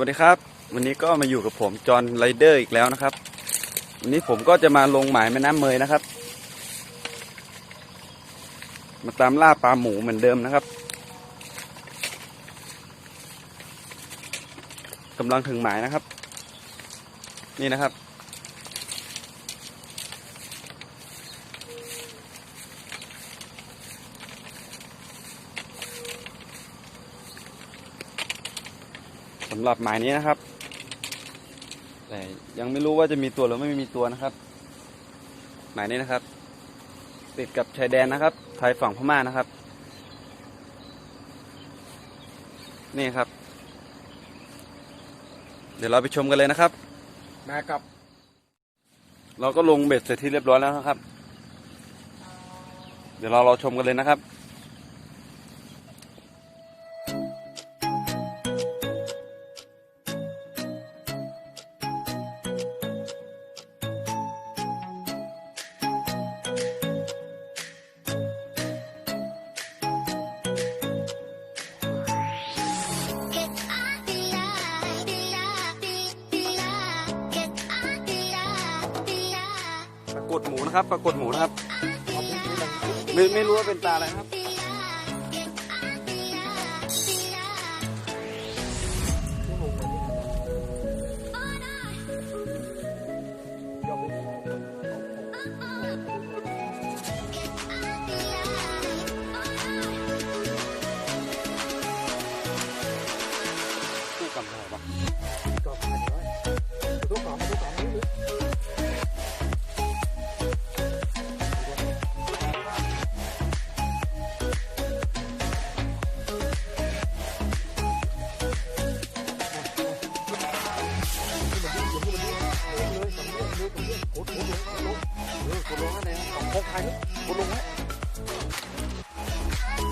วัสดีครับ วันนี้ก็มาอยู่กับผมจอห์นไรเดอร์อีกแล้วนะครับ วันนี้ผมก็จะมาลงหมายแม่น้ำเมยนะครับ มาตามล่าปลาหมูเหมือนเดิมนะครับกำลังถึงหมายนะครับ นี่นะครับำหรับหมายนี้นะครับ แต่ยังไม่รู้ว่าจะมีตัวหรือไม่มีตัวนะครับ หมายนี้นะครับ ติดกับชายแดนนะครับ ไทยฝั่งพม่านะครับ นี่ครับ เดี๋ยวเราไปชมกันเลยนะครับมากับ เราก็ลงเบ็ดเสร็จที่เรียบร้อยแล้วนะครับ เดี๋ยวเราเราชมกันเลยนะครับ ฏหมูนะครับปรากฏหมูนะครับ ไม่ไม่รู้ว่าเป็นปลาอะไรครับ The eye, get out the eye, the eye. Oh no. Get out the eye, oh no. คู่กับอะไรปะ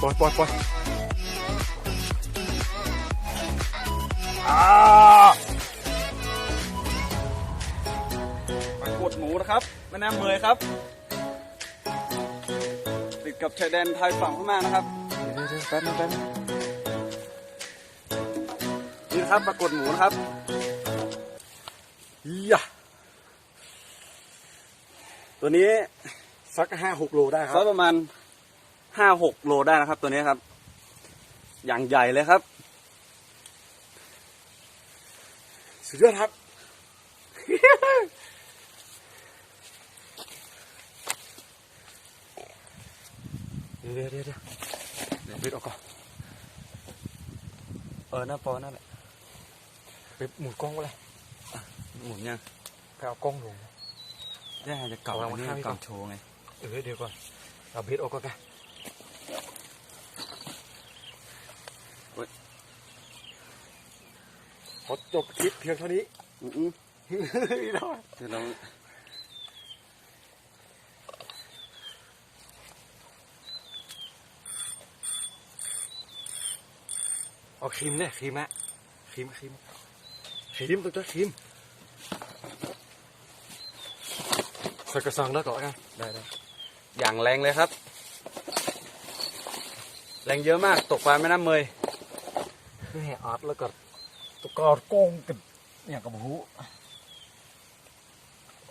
ปล่อยปล่อยปล่อยอ่าปรากฏหมูนะครับแม่น้ำเมยครับ ติดกับชายแดนไทยฝั่งพม่านะครับเดี๋ยวเดี๋ยวแป๊บนึงแป๊บนึงนี่นะครับปรากฏหมูนะครับยะตัวนี้สักห้าหกโลได้คสัรักประมาณ ห้าหกโลได้นะครับ ตัวนี้ครับ อย่างใหญ่เลยครับ สุดยอดครับ เดี๋ยวเดี๋ยวเดี๋ยวเดี๋ยวเดี๋ยวปิดออกก่อนเออหน้าปอนั่นแหละไปหมุนกล้องไว้เลยหมุนยังไปเอากล้องลงแย่จะเก่าเอาไว้อันนี้ข้างนี้ก่เก่าอนโชว์ไง เออเดี๋ยวก่อน เอาเบ็ดออกก่อนกัน ขอจบคลิปเพียงเท่านี้อื้ออื้อไม่ได้เดี๋ยวเราเอาครีมเนี่ยครีมนะครีมครีมครีมตัวเจ้าครีมใส่กระสังแล้วก่อนกันได้ได้อย่างแรงเลยครับ แรงเยอะมากตกปลาแม่น้ำเมยคือแห่อาร์ตแล้วก็ตัวกอดโกงกันอย่างกับหู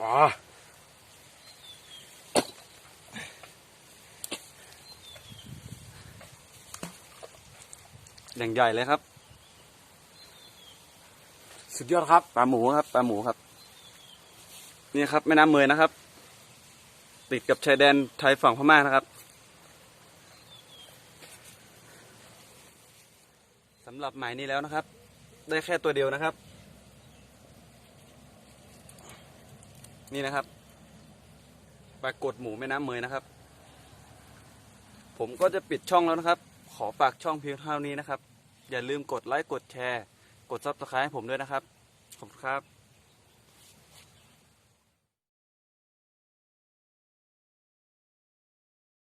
อ๋ออย่างใหญ่เลยครับ สุดยอดครับปลาหมูครับปลาหมูครับ นี่ครับแม่น้ำเมยนะครับ ติดกับชายแดนไทยฝั่งพม่านะครับำหรับหมายนี้แล้วนะครับ ได้แค่ตัวเดียวนะครับ นี่นะครับปรากฏหมูแม่น้ำเมยนะครับ ผมก็จะปิดช่องแล้วนะครับ ขอฝากช่องเพียงเท่านี้นะครับ อย่าลืมกดไลค์กดแชร์ กดซับสไครต์ให้ผมด้วยนะครับ ขอบคุณครับ